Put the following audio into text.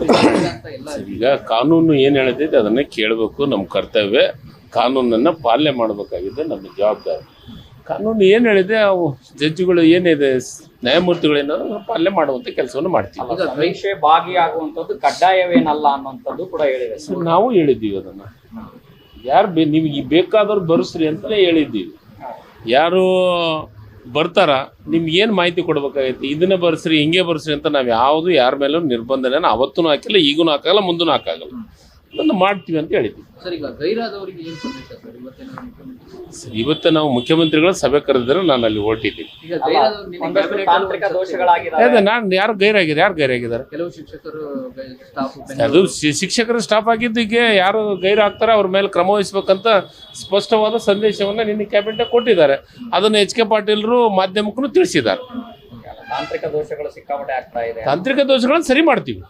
ಈಗ ಕಾನೂನು ಏನು ಹೇಳಿದೆ ಅದನ್ನೇ ಕೇಳಬೇಕು ನಮ್ಮ ಕರ್ತವ್ಯ. ಕಾನೂನನ್ನು ಪಾಲನೆ ಮಾಡಬೇಕಾಗಿದೆ ನಮ್ಮ ಜವಾಬ್ದಾರಿ. ಕಾನೂನು ಏನು ಹೇಳಿದೆ ಅವು ಜಡ್ಜ್ಗಳು ಏನಿದೆ ಸ್- ನ್ಯಾಯಮೂರ್ತಿಗಳು ಏನಾದ್ರು ಪಾಲನೆ ಮಾಡುವಂಥ ಕೆಲಸವನ್ನು ಮಾಡ್ತೀವಿ. ಪರೀಕ್ಷೆ ಸಮೀಕ್ಷೆ ಭಾಗಿಯಾಗುವಂತದ್ದು ಕಡ್ಡಾಯವೇನಲ್ಲ ಅನ್ನುವಂಥದ್ದು ಕೂಡ ಹೇಳಿದೆ ನಾವು ಹೇಳಿದ್ದೀವಿ ಅದನ್ನು. ಯಾರು ಬೇ ನಿಮಗೆ ಬೇಕಾದವ್ರು ಬರೆಸ್ರಿ ಅಂತಲೇ ಹೇಳಿದ್ದೀವಿ. ಯಾರು ಬರ್ತಾರ, ನಿಮ್ಗೆ ಏನು ಮಾಹಿತಿ ಕೊಡ್ಬೇಕಾಗೈತಿ? ಇದನ್ನ ಬರ್ಸ್ರಿ, ಹಿಂಗೆ ಬರ್ಸ್ರಿ ಅಂತ ನಾವು ಯಾವುದು ಯಾರ ಮೇಲೂ ನಿರ್ಬಂಧನೇನ ಅವತ್ತೂ ಹಾಕಿಲ್ಲ ಈಗೂ ಹಾಕಲ್ಲ ಮುಂದೂ ಹಾಕಾಗಲ್ಲ ಅದನ್ನು ಮಾಡ್ತೀವಿ ಅಂತ ಹೇಳಿದ್ವಿ. ಸರ್ ಈಗ ಗೈರಾದವರಿಗೆ ಏನ್ ಸರ್? ಇವತ್ತೇನಾದ್ರು ಸರ್, ಇವತ್ತು ನಾವು ಮುಖ್ಯಮಂತ್ರಿಗಳ ಸಭೆ ಕರೆದ್ರೆ ನಾನು ಅಲ್ಲಿ ಹೊರಟಿದ್ದೀನಿ ತಾಂತ್ರಿಕ ದೋಷಗಳಾಗಿದ್ದಾವೆ ಅದೇ ನಾನು ಯಾರು ಗೈರಾಗಿದ್ದಾರೆ ಯಾರು ಗೈರಾಗಿದ್ದಾರೆ? ಕೆಲವು ಶಿಕ್ಷಕರು ಸ್ಟಾಫ್ ಅದು ಶಿ- ಶಿಕ್ಷಕರ ಸ್ಟಾಫ್ ಆಗಿದ್ದಕ್ಕೆ ಯಾರು ಗೈರು ಆಗ್ತಾರೆ ಅವ್ರ ಮೇಲೆ ಕ್ರಮ ವಹಿಸ್ಬೇಕಂತ ಸ್ಪಷ್ಟವಾದ ಸಂದೇಶವನ್ನ ನಿನ್ನೆ ಕ್ಯಾಬಿನೆಟ್ ಕೊಟ್ಟಿದ್ದಾರೆ. ಅದನ್ನು ಎಚ್ ಕೆ ಪಾಟೀಲ್ರು ಮಾಧ್ಯಮಕ್ಕೂ ತಿಳಿಸಿದ್ದಾರೆ. ತಾಂತ್ರಿಕ ದೋಷಗಳು ಸಿಕ್ಕಾಪಟ್ಟೆ ಆಗ್ತಾ ಇದೆ. ತಾಂತ್ರಿಕ ದೋಷಗಳನ್ನು ಸರಿ ಮಾಡ್ತೀವಿ.